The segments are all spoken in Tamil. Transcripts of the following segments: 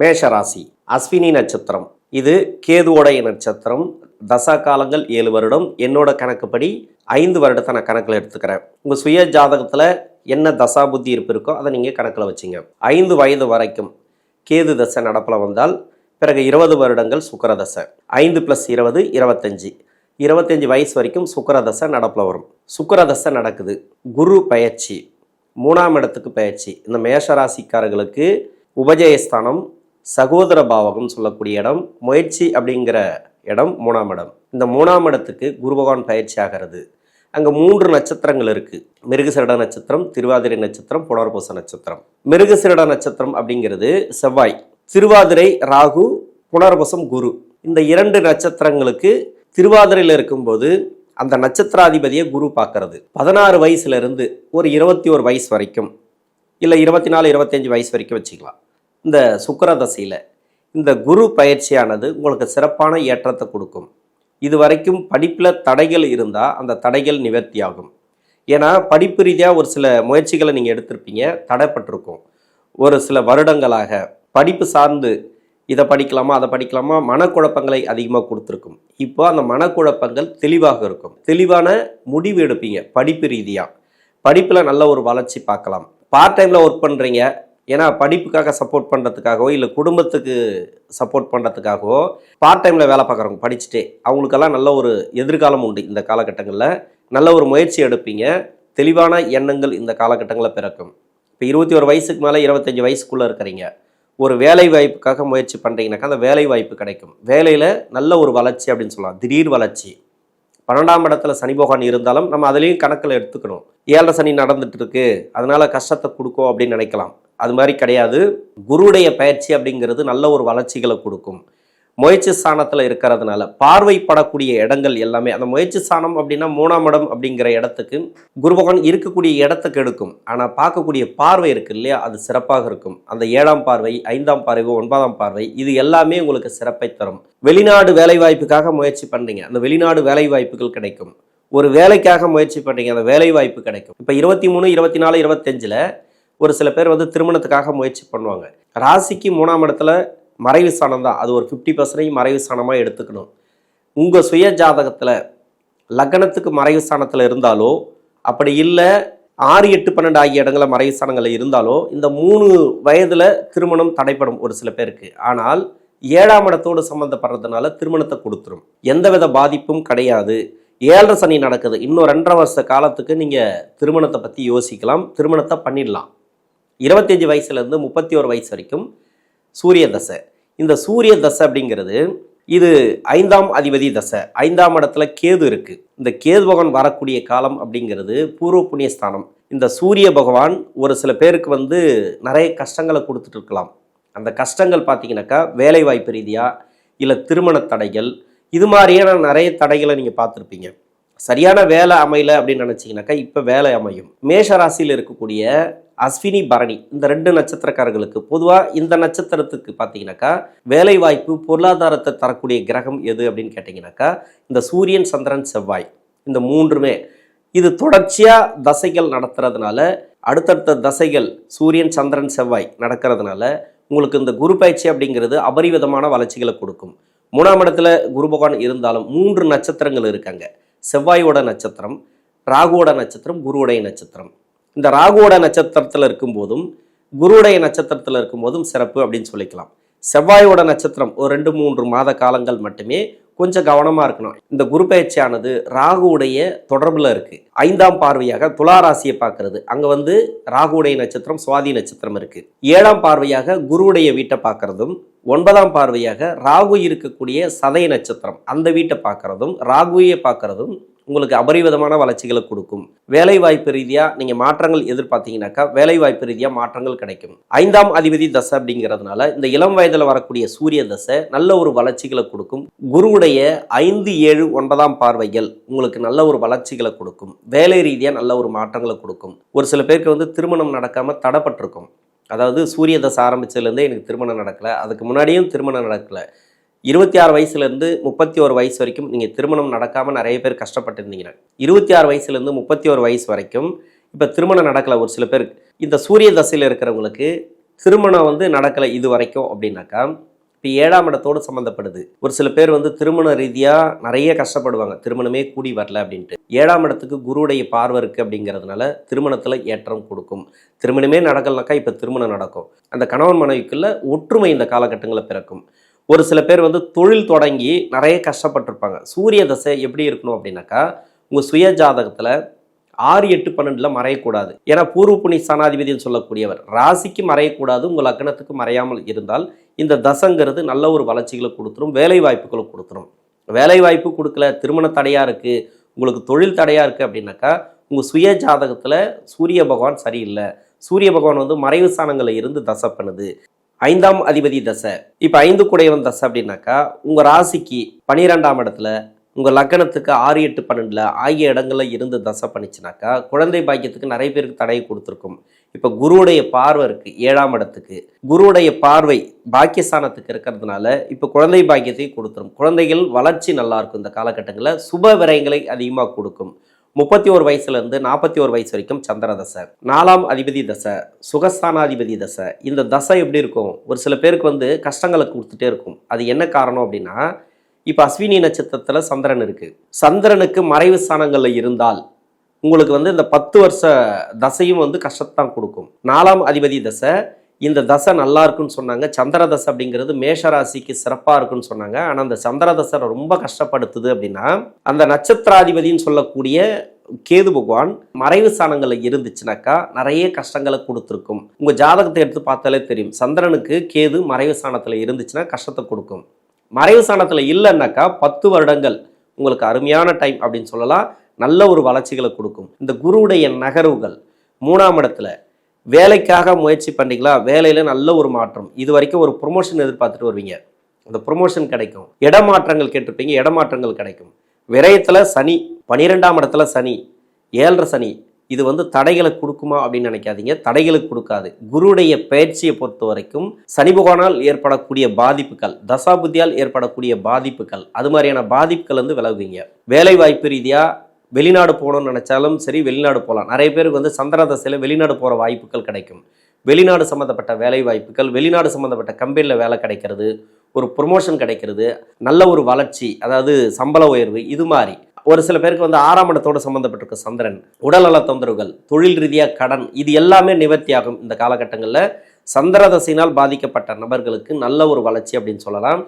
மேஷராசி அஸ்வினி நட்சத்திரம். இது கேதுவோடைய நட்சத்திரம். தசா காலங்கள் ஏழு வருடம். என்னோட கணக்குப்படி ஐந்து வருடத்தை நான் கணக்கில் எடுத்துக்கிறேன். உங்கள் சுய ஜாதகத்தில் என்ன தசா புத்தி இருப்பு இருக்கோ அதை நீங்கள் கணக்கில் வச்சுங்க. ஐந்து வயது வரைக்கும் கேது தசை நடப்பில் வந்தால் பிறகு இருபது வருடங்கள் சுக்கரதசை ஐந்து ப்ளஸ் இருபது இருபத்தஞ்சி. இருபத்தஞ்சி வயசு வரைக்கும் சுக்கரதசை நடப்பில் வரும். சுக்கிர தசை நடக்குது. குரு பயிற்சி மூணாம் இடத்துக்கு பயிற்சி இந்த மேஷராசிக்காரர்களுக்கு உபஜயஸ்தானம் சகோதர பாவகம் சொல்லக்கூடிய இடம் முயற்சி அப்படிங்கிற இடம் மூணாம் இடம். இந்த மூணாம் இடத்துக்கு குரு பகவான் பயிற்சி ஆகிறது. அங்கே மூன்று நட்சத்திரங்கள் இருக்குது மிருகசிரட நட்சத்திரம் திருவாதிரை நட்சத்திரம் புனர்பூச நட்சத்திரம். மிருகசிரட நட்சத்திரம் அப்படிங்கிறது செவ்வாய் திருவாதிரை ராகு புனர்பசம் குரு. இந்த இரண்டு நட்சத்திரங்களுக்கு திருவாதிரையில் இருக்கும்போது அந்த நட்சத்திராதிபதியை குரு பார்க்கறது. பதினாறு வயசுலேருந்து ஒரு இருபத்தி ஒரு வயசு வரைக்கும் இல்லை இருபத்தி நாலு இருபத்தஞ்சு வயசு வரைக்கும் வச்சுக்கலாம். இந்த சுக்கரதசையில் இந்த குரு பயிற்சியானது உங்களுக்கு சிறப்பான ஏற்றத்தை கொடுக்கும். இது வரைக்கும் படிப்பில் தடைகள் இருந்தால் அந்த தடைகள் நிவர்த்தியாகும். ஏன்னா படிப்பு ரீதியாக ஒரு சில முயற்சிகளை நீங்கள் எடுத்திருப்பீங்க தடைப்பட்டிருக்கும். ஒரு சில வருடங்களாக படிப்பு சார்ந்து இதை படிக்கலாமா அதை படிக்கலாமா மனக்குழப்பங்களை அதிகமாக கொடுத்துருக்கும். இப்போ அந்த மனக்குழப்பங்கள் தெளிவாக இருக்கும். தெளிவான முடிவு எடுப்பீங்க படிப்பு ரீதியாக படிப்பில் நல்ல ஒரு வளர்ச்சி பார்க்கலாம். பார்ட் டைமில் ஒர்க் பண்ணுறீங்க ஏன்னா படிப்புக்காக சப்போர்ட் பண்ணுறதுக்காகவோ இல்லை குடும்பத்துக்கு சப்போர்ட் பண்ணுறதுக்காகவோ பார்ட் டைமில் வேலை பார்க்குறவங்க படிச்சுட்டே அவங்களுக்கெல்லாம் நல்ல ஒரு எதிர்காலம் உண்டு இந்த காலகட்டங்களில். நல்ல ஒரு முயற்சி எடுப்பீங்க. தெளிவான எண்ணங்கள் இந்த காலகட்டங்களில் பிறக்கும். இப்போ இருபத்தி ஒரு வயசுக்கு மேலே இருபத்தஞ்சி வயசுக்குள்ளே இருக்கிறீங்க. ஒரு வேலை வாய்ப்புக்காக முயற்சி பண்ணுறீங்கனாக்கா அந்த வேலை வாய்ப்பு கிடைக்கும். வேலையில் நல்ல ஒரு வளர்ச்சி அப்படின்னு சொல்லலாம். திடீர் வளர்ச்சி. பன்னெண்டாம் இடத்துல சனி பகவான் இருந்தாலும் நம்ம அதுலேயும் கணக்கில் எடுத்துக்கணும். ஏழரை சனி நடந்துட்டு இருக்கு அதனால கஷ்டத்தை கொடுக்கும் அப்படின்னு நினைக்கலாம். அது மாதிரி கிடையாது. குருடைய பயிற்சி அப்படிங்கிறது நல்ல ஒரு வளர்ச்சிகளை கொடுக்கும். முயற்சி ஸ்தானத்தில் இருக்கிறதுனால பார்வைப்படக்கூடிய இடங்கள் எல்லாமே அந்த முயற்சி ஸ்தானம் அப்படின்னா மூணாம் இடம் அப்படிங்கிற இடத்துக்கு குரு பகவான் இருக்கக்கூடிய இடத்துக்கு எடுக்கும். ஆனால் பார்க்கக்கூடிய பார்வை இருக்கு இல்லையா? அது சிறப்பாக இருக்கும். அந்த ஏழாம் பார்வை ஐந்தாம் பார்வை ஒன்பதாம் பார்வை இது எல்லாமே உங்களுக்கு சிறப்பை தரும். வெளிநாடு வேலைவாய்ப்புக்காக முயற்சி பண்ணுறீங்க அந்த வெளிநாடு வேலைவாய்ப்புகள் கிடைக்கும். ஒரு வேலைக்காக முயற்சி பண்ணுறீங்க அந்த வேலை வாய்ப்பு கிடைக்கும். இப்போ இருபத்தி மூணு இருபத்தி நாலு இருபத்தஞ்சில் ஒரு சில பேர் வந்து திருமணத்துக்காக முயற்சி பண்ணுவாங்க. ராசிக்கு மூணாம் இடத்துல மறைவு ஸ்தானம் தான். அது ஒரு ஃபிஃப்டி பர்சன்டேஜ் மறைவு ஸ்தானமாக எடுத்துக்கணும். உங்கள் சுய ஜாதகத்தில் லக்னத்துக்கு மறைவு ஸ்தானத்தில் இருந்தாலோ அப்படி இல்லை ஆறு எட்டு பன்னெண்டு ஆகிய இடங்களில் மறைவு ஸ்தானங்களில் இருந்தாலோ இந்த மூணு வயதில் திருமணம் தடைப்படும் ஒரு சில பேருக்கு. ஆனால் ஏழாம் இடத்தோடு சம்மந்தப்படுறதுனால திருமணத்தை கொடுத்துரும். எந்தவித பாதிப்பும் கிடையாது. ஏழரை சனி நடக்குது. இன்னும் ரெண்டரை வருஷ காலத்துக்கு நீங்கள் திருமணத்தை பற்றி யோசிக்கலாம். திருமணத்தை பண்ணிடலாம். இருபத்தஞ்சி வயசுலேருந்து முப்பத்தி ஒரு வயசு வரைக்கும் சூரிய தசை. இந்த சூரிய தசை அப்படிங்கிறது இது ஐந்தாம் அதிபதி தசை. ஐந்தாம் இடத்துல கேது இருக்கு. இந்த கேது பகவான் வரக்கூடிய காலம் அப்படிங்கிறது பூர்வ புண்ணிய ஸ்தானம். இந்த சூரிய பகவான் ஒரு சில பேருக்கு வந்து நிறைய கஷ்டங்களை கொடுத்துட்டு இருக்கலாம். அந்த கஷ்டங்கள் பார்த்தீங்கன்னாக்கா வேலைவாய்ப்பு ரீதியாக இல்லை திருமண தடைகள் இது மாதிரியான நிறைய தடைகளை நீங்கள் பார்த்துருப்பீங்க. சரியான வேலை அமையல அப்படின்னு நினச்சிங்கனாக்கா இப்போ வேலை அமையும். மேஷ ராசியில் இருக்கக்கூடிய அஸ்வினி பரணி இந்த ரெண்டு நட்சத்திரக்காரர்களுக்கு. பொதுவாக இந்த நட்சத்திரத்துக்கு பார்த்தீங்கன்னாக்கா வேலை வாய்ப்பு பொருளாதாரத்தை தரக்கூடிய கிரகம் எது அப்படின்னு கேட்டிங்கனாக்கா இந்த சூரியன் சந்திரன் செவ்வாய். இந்த மூன்றுமே. இது தொடர்ச்சியாக தசைகள் நடத்துறதுனால அடுத்தடுத்த தசைகள் சூரியன் சந்திரன் செவ்வாய் நடக்கிறதுனால உங்களுக்கு இந்த குரு பயிற்சி அப்படிங்கிறது அபரிவிதமான வளர்ச்சிகளை கொடுக்கும். மூணாம் இடத்துல குரு பகவான் இருந்தாலும் மூன்று நட்சத்திரங்கள் இருக்காங்க. செவ்வாயோட நட்சத்திரம் ராகுவோட நட்சத்திரம் குருவுடைய நட்சத்திரம். இந்த ராகுவோட நட்சத்திரத்தில் இருக்கும்போதும் குருவுடைய நட்சத்திரத்தில் இருக்கும்போதும் சிறப்பு அப்படின்னு சொல்லிக்கலாம். செவ்வாயோட நட்சத்திரம் ஒரு ரெண்டு மூன்று மாத காலங்கள் மட்டுமே கொஞ்சம் கவனமாக இருக்கணும். இந்த குரு பயிற்சியானது ராகுவுடைய தொடர்பில் இருக்குது ஐந்தாம் பார்வையாக துலா ராசியை பார்க்கறது. அங்கே வந்து ராகுவுடைய நட்சத்திரம் சுவாதி நட்சத்திரம் இருக்குது ஏழாம் பார்வையாக குருவுடைய வீட்டை பார்க்கறதும் ஒன்பதாம் பார்வையாக ராகு இருக்கக்கூடிய சதய நட்சத்திரம் அந்த வீட்டை பார்க்கறதும் ராகுவையை பார்க்கறதும் உங்களுக்கு அபரிவிதமான வளர்ச்சிகளை கொடுக்கும். வேலைவாய்ப்பு ரீதியாக நீங்கள் மாற்றங்கள் எதிர்பார்த்தீங்கன்னாக்கா வேலைவாய்ப்பு ரீதியாக மாற்றங்கள் கிடைக்கும். ஐந்தாம் அதிபதி தசை அப்படிங்கிறதுனால இந்த இளம் வயதில் வரக்கூடிய சூரிய தசை நல்ல ஒரு வளர்ச்சிகளை கொடுக்கும். குருவுடைய ஐந்து ஏழு ஒன்பதாம் பார்வைகள் உங்களுக்கு நல்ல ஒரு வளர்ச்சிகளை கொடுக்கும். வேலை ரீதியாக நல்ல ஒரு மாற்றங்களை கொடுக்கும். ஒரு சில பேருக்கு வந்து திருமணம் நடக்காமல் தடைப்பட்டிருக்கும். அதாவது சூரிய தசை ஆரம்பிச்சதுலேருந்தே எனக்கு திருமணம் நடக்கலை. அதுக்கு முன்னாடியும் திருமணம் நடக்கலை. இருபத்தி ஆறு வயசுலேருந்து முப்பத்தி ஒரு வயசு வரைக்கும் நீங்கள் திருமணம் நடக்காமல் நிறைய பேர் கஷ்டப்பட்டிருந்தீங்க. இருபத்தி ஆறு வயசுலேருந்து முப்பத்தி ஒரு வயசு வரைக்கும் இப்போ திருமணம் நடக்கலை ஒரு சில பேருக்கு. இந்த சூரிய தசையில் இருக்கிறவங்களுக்கு திருமணம் வந்து நடக்கலை இது வரைக்கும் அப்படின்னாக்கா இப்போ ஏழாம் இடத்தோடு சம்மந்தப்படுது. ஒரு சில பேர் வந்து திருமண ரீதியாக நிறைய கஷ்டப்படுவாங்க. திருமணமே கூடி வரல அப்படின்ட்டு. ஏழாம் இடத்துக்கு குருவுடைய பார்வை இருக்குது அப்படிங்கிறதுனால திருமணத்தில் ஏற்றம் கொடுக்கும். திருமணமே நடக்கலனாக்கா இப்போ திருமணம் நடக்கும். அந்த கணவன் மனைவிக்குள்ள ஒற்றுமை இந்த காலகட்டங்களில் பிறக்கும். ஒரு சில பேர் வந்து தொழில் தொடங்கி நிறைய கஷ்டப்பட்டிருப்பாங்க. சூரிய தசை எப்படி இருக்கணும் அப்படின்னாக்கா உங்கள் சுய ஜாதகத்தில் ஆறு எட்டு பன்னெண்டில் மறையக்கூடாது. ஏன்னா பூர்வ புனி சனாதிபதினு சொல்லக்கூடியவர் ராசிக்கு மறையக்கூடாது உங்கள் அக்கணத்துக்கு மறையாமல் இருந்தால் இந்த தசங்கிறது நல்ல ஒரு வளர்ச்சிகளை கொடுத்துரும் வேலை வாய்ப்புகளை கொடுத்துரும். வேலை வாய்ப்பு கொடுக்கல திருமண தடையாக இருக்குது உங்களுக்கு தொழில் தடையாக இருக்குது அப்படின்னாக்கா உங்கள் சுய ஜாதகத்தில் சூரிய பகவான் சரியில்லை. சூரிய பகவான் வந்து மறைவு ஸ்தானங்களில் இருந்து தசை பண்ணுது. ஐந்தாம் அதிபதி தசை. இப்போ ஐந்து குடையவன் தசை அப்படின்னாக்கா உங்கள் ராசிக்கு பனிரெண்டாம் இடத்துல உங்கள் லக்கணத்துக்கு ஆறு எட்டு பன்னெண்டில் ஆகிய இடங்களில் இருந்து தசை பண்ணிச்சுனாக்கா குழந்தை பாக்கியத்துக்கு நிறைய பேருக்கு தடையை கொடுத்துருக்கும். இப்போ குருவுடைய பார்வை இருக்குது ஏழாம் இடத்துக்கு. குருவுடைய பார்வை பாக்கியஸ்தானத்துக்கு இருக்கிறதுனால இப்போ குழந்தை பாக்கியத்தையும் கொடுத்துரும். குழந்தைகள் வளர்ச்சி நல்லாயிருக்கும் இந்த காலகட்டங்களில். சுப விரயங்களை அதிகமாக கொடுக்கும். முப்பத்தி ஒரு வயசுலேருந்து நாற்பத்தி ஒரு வயசு வரைக்கும் சந்திர தசை. நாலாம் அதிபதி தசை சுகஸ்தானாதிபதி தசை. இந்த தசை எப்படி இருக்கும்? ஒரு சில பேருக்கு வந்து கஷ்டங்களை கொடுத்துட்டே இருக்கும். அது என்ன காரணம் அப்படின்னா இப்போ அஸ்வினி நட்சத்திரத்தில் சந்திரன் இருக்குது சந்திரனுக்கு மறைவு ஸ்தானங்களில் இருந்தால் உங்களுக்கு வந்து இந்த பத்து வருஷ தசையும் வந்து கஷ்டத்தான் கொடுக்கும். நாலாம் அதிபதி தசை இந்த தசை நல்லா இருக்குன்னு சொன்னாங்க. சந்திர தசை அப்படிங்கிறது மேஷ ராசிக்கு சிறப்பாக இருக்குன்னு சொன்னாங்க. ஆனால் அந்த சந்திர தசை ரொம்ப கஷ்டப்படுத்துது அப்படின்னா அந்த நட்சத்திராதிபதின்னு சொல்லக்கூடிய கேது பகவான் மறைவு ஸ்தானங்களில் இருந்துச்சுனாக்கா நிறைய கஷ்டங்களை கொடுத்துருக்கும். உங்கள் ஜாதகத்தை எடுத்து பார்த்தாலே தெரியும். சந்திரனுக்கு கேது மறைவு ஸ்தானத்தில் இருந்துச்சுன்னா கஷ்டத்தை கொடுக்கும். மறைவு ஸ்தானத்தில் இல்லைன்னாக்கா பத்து வருடங்கள் உங்களுக்கு அருமையான டைம் அப்படின்னு சொல்லலாம். நல்ல ஒரு வளர்ச்சிகளை கொடுக்கும். இந்த குருவுடைய நகர்வுகள் மூணாம் இடத்துல வேலைக்காக முயற்சி பண்ணீங்களா? வேலையில் நல்ல ஒரு மாற்றம். இது வரைக்கும் ஒரு ப்ரொமோஷன் எதிர்பார்த்துட்டு வருவீங்க. அந்த ப்ரொமோஷன் கிடைக்கும். இடமாற்றங்கள் கேட்டிருப்பீங்க இடமாற்றங்கள் கிடைக்கும். விரயத்தில் சனி பனிரெண்டாம் இடத்துல சனி ஏழரை சனி இது வந்து தடைகளை கொடுக்குமா அப்படின்னு நினைக்காதீங்க. தடைகளுக்கு கொடுக்காது. குருடைய பயிற்சியை பொறுத்த வரைக்கும் சனி பகவானால் ஏற்படக்கூடிய பாதிப்புகள் தசாபுத்தியால் ஏற்படக்கூடிய பாதிப்புகள் அது மாதிரியான பாதிப்புகள் வந்து விலகுவீங்க. வேலை வாய்ப்பு ரீதியாக வெளிநாடு போகணும்னு நினச்சாலும் சரி வெளிநாடு போகலாம். நிறைய பேருக்கு வந்து சந்திர தசையில் வெளிநாடு போகிற வாய்ப்புகள் கிடைக்கும். வெளிநாடு சம்மந்தப்பட்ட வேலை வாய்ப்புகள் வெளிநாடு சம்மந்தப்பட்ட கம்பெனியில் வேலை கிடைக்கிறது ஒரு ப்ரொமோஷன் கிடைக்கிறது நல்ல ஒரு வளர்ச்சி அதாவது சம்பள உயர்வு இது மாதிரி. ஒரு சில பேருக்கு வந்து ஆறாம் இடத்தோட சம்மந்தப்பட்டிருக்க சந்திரன் உடல்நல தொந்தரவுகள் தொழில் ரீதியாக கடன் இது எல்லாமே நிவர்த்தியாகும் இந்த காலகட்டங்களில். சந்திர தசையினால் பாதிக்கப்பட்ட நபர்களுக்கு நல்ல ஒரு வளர்ச்சி அப்படின்னு சொல்லலாம்.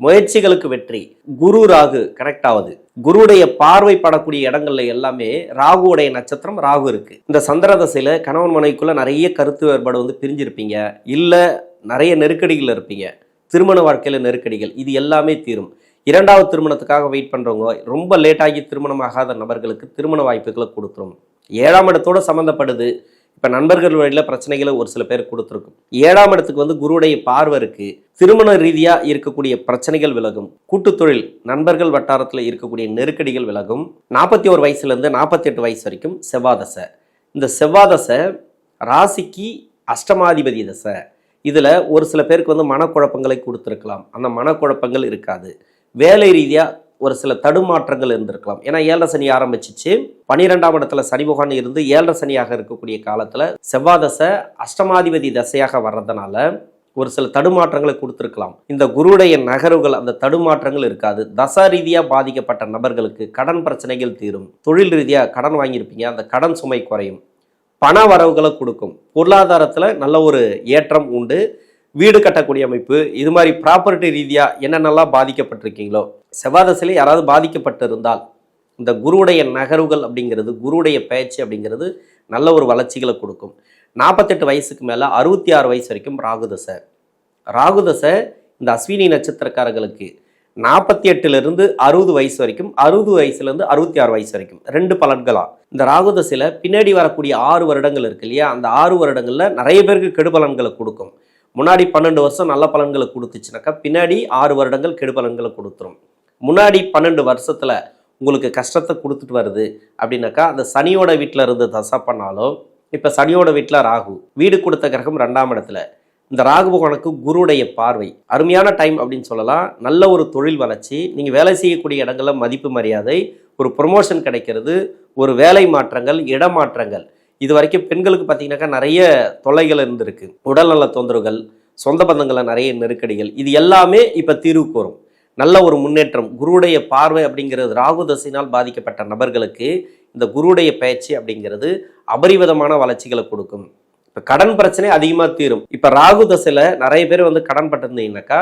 முயற்சிகளுக்கு வெற்றி. குரு ராகு கனெக்ட் ஆகுது குருவுடைய பார்வை படக்கூடிய இடங்கள்ல எல்லாமே ராகுவுடைய நட்சத்திரம் ராகு இருக்கு. இந்த சந்திர தசையில கணவன் மனைவிக்குள்ள நிறைய கருத்து வேறுபாடு வந்து பிரிஞ்சிருப்பீங்க. இல்ல நிறைய நெருக்கடிகள் இருப்பீங்க. திருமண வாழ்க்கையில நெருக்கடிகள் இது எல்லாமே தீரும். இரண்டாவது திருமணத்துக்காக வெயிட் பண்றவங்க ரொம்ப லேட்டாகி திருமணம் ஆகாத நபர்களுக்கு திருமண வாய்ப்புகளை கொடுத்துரும். ஏழாம் இடத்தோட சம்மந்தப்படுது இப்போ நண்பர்கள் வழியில் பிரச்சனைகளை ஒரு சில பேர் கொடுத்துருக்கும். ஏழாம் இடத்துக்கு வந்து குருவுடைய பார்வை இருக்கு. திருமண ரீதியாக இருக்கக்கூடிய பிரச்சனைகள் விலகும். கூட்டுத்தொழில் நண்பர்கள் வட்டாரத்தில் இருக்கக்கூடிய நெருக்கடிகள் விலகும். நாற்பத்தி ஒரு வயசுலேருந்து நாற்பத்தி எட்டு வயசு வரைக்கும் செவ்வாதசை. இந்த செவ்வாதசை ராசிக்கு அஷ்டமாதிபதி தசை. இதில் ஒரு சில பேருக்கு வந்து மனக்குழப்பங்களை கொடுத்துருக்கலாம். அந்த மனக்குழப்பங்கள் இருக்காது. வேலை ரீதியாக ஒரு சில தடுமாற்றங்கள் இருந்திருக்கலாம். ஏன்னா ஏழரை சனி ஆரம்பிச்சிச்சு. பனிரெண்டாம் இடத்துல சனி பகவான் இருந்து ஏழரை சனியாக இருக்கக்கூடிய காலத்தில் செவ்வாதசை அஷ்டமாதிபதி தசையாக வர்றதுனால ஒரு சில தடுமாற்றங்களை கொடுத்துருக்கலாம். இந்த குருடைய நகர்வுகள் அந்த தடுமாற்றங்கள் இருக்காது. தசா ரீதியாக பாதிக்கப்பட்ட நபர்களுக்கு கடன் பிரச்சனைகள் தீரும். தொழில் ரீதியாக கடன் வாங்கியிருப்பீங்க. அந்த கடன் சுமை குறையும். பண வரவுகளை கொடுக்கும். பொருளாதாரத்தில் நல்ல ஒரு ஏற்றம் உண்டு. வீடு கட்டக்கூடிய அமைப்பு இது மாதிரி ப்ராப்பர்ட்டி ரீதியாக என்னென்னலாம் பாதிக்கப்பட்டிருக்கீங்களோ செவ்வாதசில யாராவது பாதிக்கப்பட்டிருந்தால் இந்த குருவுடைய நகர்வுகள் அப்படிங்கிறது குருவுடைய பயிற்சி அப்படிங்கிறது நல்ல ஒரு வளர்ச்சிகளை கொடுக்கும். நாற்பத்தெட்டு வயசுக்கு மேலே அறுபத்தி ஆறு வயசு வரைக்கும் ராகுதசை ராகுதசை இந்த அஸ்வினி நட்சத்திரக்காரர்களுக்கு நாற்பத்தி எட்டுலேருந்து அறுபது வயசு வரைக்கும் அறுபது வயசுலேருந்து அறுபத்தி ஆறு வயசு வரைக்கும் ரெண்டு பலன்களாக இந்த ராகுதசையில் பின்னாடி வரக்கூடிய ஆறு வருடங்கள் இருக்கு இல்லையா? அந்த ஆறு வருடங்களில் நிறைய பேருக்கு கெடுபலன்களை கொடுக்கும். முன்னாடி பன்னெண்டு வருஷம் நல்ல பலன்களை கொடுத்துச்சுனாக்கா பின்னாடி ஆறு வருடங்கள் கெடு பலன்களை கொடுத்துரும். முன்னாடி பன்னெண்டு வருஷத்தில் உங்களுக்கு கஷ்டத்தை கொடுத்துட்டு வருது அப்படின்னாக்கா அந்த சனியோட வீட்டில் இருந்து தசை பண்ணாலும் இப்போ சனியோட வீட்டில் ராகு வீடு கொடுத்த கிரகம் ரெண்டாம் இடத்துல. இந்த ராகு பகவானுக்கு குருடைய பார்வை. அருமையான டைம் அப்படின்னு சொல்லலாம். நல்ல ஒரு தொழில் வளர்ச்சி நீங்கள் வேலை செய்யக்கூடிய இடங்களில் மதிப்பு மரியாதை ஒரு ப்ரொமோஷன் கிடைக்கிறது ஒரு வேலை மாற்றங்கள் இடமாற்றங்கள் இது வரைக்கும் பெண்களுக்கு பார்த்தீங்கன்னாக்கா நிறைய தொல்லைகள் இருந்திருக்கு. உடல்நல தொந்தரவுகள் சொந்த பந்தங்களில் நிறைய நெருக்கடிகள் இது எல்லாமே இப்போ தீர்வுக்கு வரும். நல்ல ஒரு முன்னேற்றம் குருவுடைய பார்வை அப்படிங்கிறது ராகு தசையினால் பாதிக்கப்பட்ட நபர்களுக்கு இந்த குருவுடைய பயிற்சி அப்படிங்கிறது அபரிவிதமான வளர்ச்சிகளை கொடுக்கும். இப்போ கடன் பிரச்சனை அதிகமாக தீரும். இப்போ ராகு தசையில் நிறைய பேர் வந்து கடன் பட்டிருந்தீங்கன்னாக்கா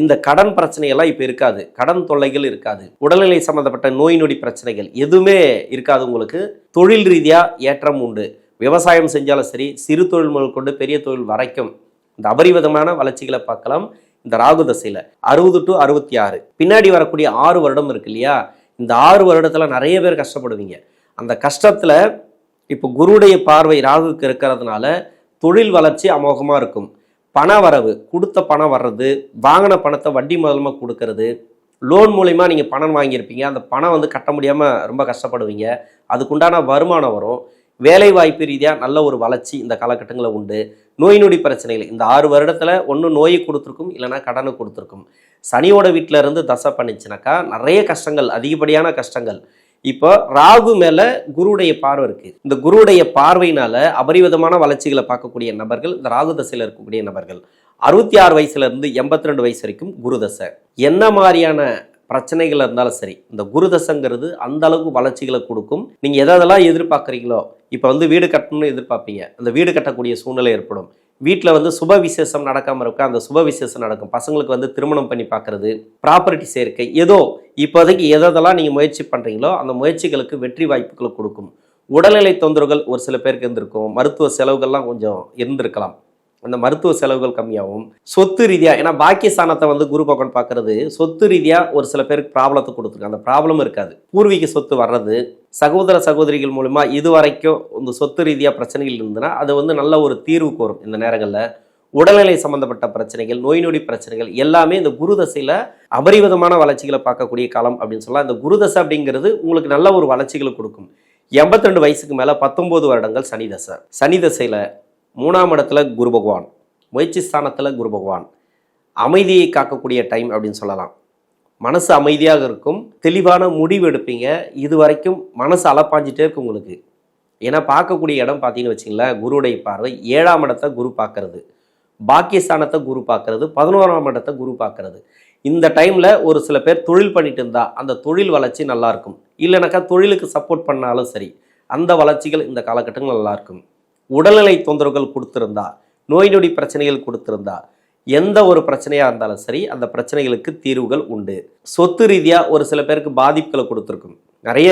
இந்த கடன் பிரச்சனையெல்லாம் இப்போ இருக்காது. கடன் தொல்லைகள் இருக்காது. உடல்நிலை சம்மந்தப்பட்ட நோய் நொடி பிரச்சனைகள் எதுவுமே இருக்காது உங்களுக்கு. தொழில் ரீதியாக ஏற்றம் உண்டு. விவசாயம் செஞ்சாலும் சரி சிறு தொழில் முதல் கொண்டு பெரிய தொழில் வரைக்கும் இந்த அபரிவிதமான வளர்ச்சிகளை பார்க்கலாம் இந்த ராகு தசையில். அறுபது டு அறுபத்தி ஆறு. பின்னாடி வரக்கூடிய ஆறு வருடம் இருக்கு இல்லையா? இந்த ஆறு வருடத்தில் நிறைய பேர் கஷ்டப்படுவீங்க. அந்த கஷ்டத்தில் இப்போ குருடைய பார்வை ராகுக்கு இருக்கிறதுனால தொழில் வளர்ச்சி அமோகமாக இருக்கும். பண வரவு கொடுத்த பணம் வர்றது வாங்கின பணத்தை வட்டி முதலமாக கொடுக்கறது லோன் மூலிமா நீங்கள் பணம் வாங்கியிருப்பீங்க. அந்த பணம் வந்து கட்ட முடியாமல் ரொம்ப கஷ்டப்படுவீங்க. அதுக்குண்டான வருமானம் வரும். வேலைவாய்ப்பு ரீதியாக நல்ல ஒரு வளர்ச்சி இந்த காலகட்டங்களில் உண்டு. நோய் நொடி பிரச்சனைகள் இந்த ஆறு வருடத்தில் ஒன்று நோயை கொடுத்துருக்கும் இல்லைன்னா கடனை கொடுத்துருக்கும். சனியோட வீட்டில் இருந்து தசை பண்ணிச்சுனாக்கா நிறைய கஷ்டங்கள் அதிகப்படியான கஷ்டங்கள். இப்போ ராகு மேலே குருவுடைய பார்வை இருக்குது இந்த குருவுடைய பார்வையினால அபரிவிதமான வளர்ச்சிகளை பார்க்கக்கூடிய நபர்கள் இந்த ராகு தசையில் இருக்கக்கூடிய நபர்கள். அறுபத்தி ஆறு வயசுலேருந்து எண்பத்தி ரெண்டு வயசு வரைக்கும் குரு தசை. என்ன மாதிரியான பிரச்சனைகள் இருந்தாலும் சரி இந்த குருதசங்கிறது அந்த அளவுக்கு வளர்ச்சிகளை கொடுக்கும். நீங்க எதெல்லாம் எதிர்பார்க்குறீங்களோ இப்போ வந்து வீடு கட்டணும்னு எதிர்பார்ப்பீங்க. அந்த வீடு கட்டக்கூடிய சூழ்நிலை ஏற்படும். வீட்டில் வந்து சுப விசேஷம் நடக்காமல் இருக்க அந்த சுப விசேஷம் நடக்கும். பசங்களுக்கு வந்து திருமணம் பண்ணி பார்க்கறது ப்ராப்பர்ட்டி சேர்க்கை ஏதோ இப்போதைக்கு எதெல்லாம் நீங்கள் முயற்சி பண்ணுறீங்களோ அந்த முயற்சிகளுக்கு வெற்றி வாய்ப்புகளை கொடுக்கும். உடல்நிலை தொந்தரவுகள் ஒரு சில பேருக்கு இருந்திருக்கும். மருத்துவ செலவுகள்லாம் கொஞ்சம் இருந்திருக்கலாம். அந்த மருத்துவ செலவுகள் கம்மியாகும். சொத்து ரீதியாக ஏன்னா பாக்கியஸ்தானத்தை வந்து குரு பகவான் பார்க்கறது சொத்து ரீதியாக ஒரு சில பேருக்கு ப்ராப்ளத்தை கொடுத்துருக்கு. அந்த ப்ராப்ளம் இருக்காது. பூர்வீக சொத்து வர்றது சகோதர சகோதரிகள் மூலிமா இது வரைக்கும் இந்த சொத்து ரீதியாக பிரச்சனைகள் இருந்ததுன்னா அது வந்து நல்ல ஒரு தீர்வு கோரும் இந்த நேரங்களில். உடல்நிலை சம்பந்தப்பட்ட பிரச்சனைகள் நோய் நொடி பிரச்சனைகள் எல்லாமே இந்த குரு தசையில் அபரிவிதமான வளர்ச்சிகளை பார்க்கக்கூடிய காலம் அப்படின்னு சொல்லலாம். இந்த குரு தசை அப்படிங்கிறது உங்களுக்கு நல்ல ஒரு வளர்ச்சிகளை கொடுக்கும். எண்பத்தி ரெண்டு வயசுக்கு மேலே பத்தொம்போது வருடங்கள் சனி தசை. சனி தசையில் மூணாம் இடத்துல குரு பகவான் முயற்சி ஸ்தானத்தில் குரு பகவான். அமைதியை காக்கக்கூடிய டைம் அப்படின்னு சொல்லலாம். மனசு அமைதியாக இருக்கும். தெளிவான முடிவு எடுப்பீங்க. இது வரைக்கும் மனசு அலப்பாஞ்சிட்டே இருக்கும் உங்களுக்கு. ஏன்னா பார்க்கக்கூடிய இடம் பார்த்தீங்கன்னு வச்சிங்களேன் குருடைய பார்வை. ஏழாம் இடத்த குரு பார்க்கறது. பாக்கியஸ்தானத்தை குரு பார்க்கறது. பதினோராம் இடத்தை குரு பார்க்கறது. இந்த டைமில் ஒரு சில பேர் தொழில் பண்ணிட்டு இருந்தா அந்த தொழில் வளர்ச்சி நல்லாயிருக்கும் இல்லைனாக்கா தொழிலுக்கு சப்போர்ட் பண்ணாலும் சரி அந்த வளர்ச்சிகள் இந்த காலகட்டங்கள் நல்லாயிருக்கும் உடல்நிலை தொந்தரவுகள் கொடுத்துருந்தா நோய் நொடி பிரச்சனைகள் கொடுத்துருந்தா எந்த ஒரு பிரச்சனையாக இருந்தாலும் சரி அந்த பிரச்சனைகளுக்கு தீர்வுகள் உண்டு. சொத்து ரீதியாக ஒரு சில பேருக்கு பாதிப்புகளை கொடுத்துருக்கும். நிறைய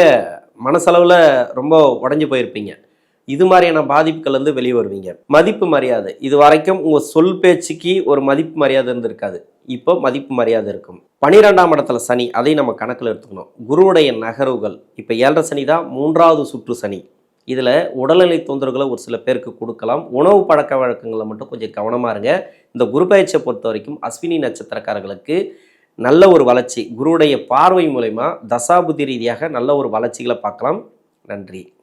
மனசளவில் ரொம்ப உடஞ்சி போயிருப்பீங்க. இது மாதிரியான பாதிப்புகள் வந்து வெளியே வருவீங்க. மதிப்பு மரியாதை. இது வரைக்கும் உங்கள் சொல் பேச்சுக்கு ஒரு மதிப்பு மரியாதை இருந்திருக்காது. இப்போ மதிப்பு மரியாதை இருக்கும். பனிரெண்டாம் இடத்துல சனி அதை நம்ம கணக்கில் எடுத்துக்கணும். குருவுடைய நகர்வுகள். இப்போ ஏழரை சனி தான் மூன்றாவது சுற்று சனி. இதில் உடல்நிலை தொந்தரவுகளை ஒரு சில பேருக்கு கொடுக்கலாம். உணவு பழக்க வழக்கங்களை மட்டும் கொஞ்சம் கவனமாக இருங்க. இந்த குரு பயிற்சியை பொறுத்த வரைக்கும் அஸ்வினி நட்சத்திரக்காரர்களுக்கு நல்ல ஒரு வளர்ச்சி. குருவுடைய பார்வை மூலயமா தசாபுதி ரீதியாக நல்ல ஒரு வளர்ச்சிகளை பார்க்கலாம். நன்றி.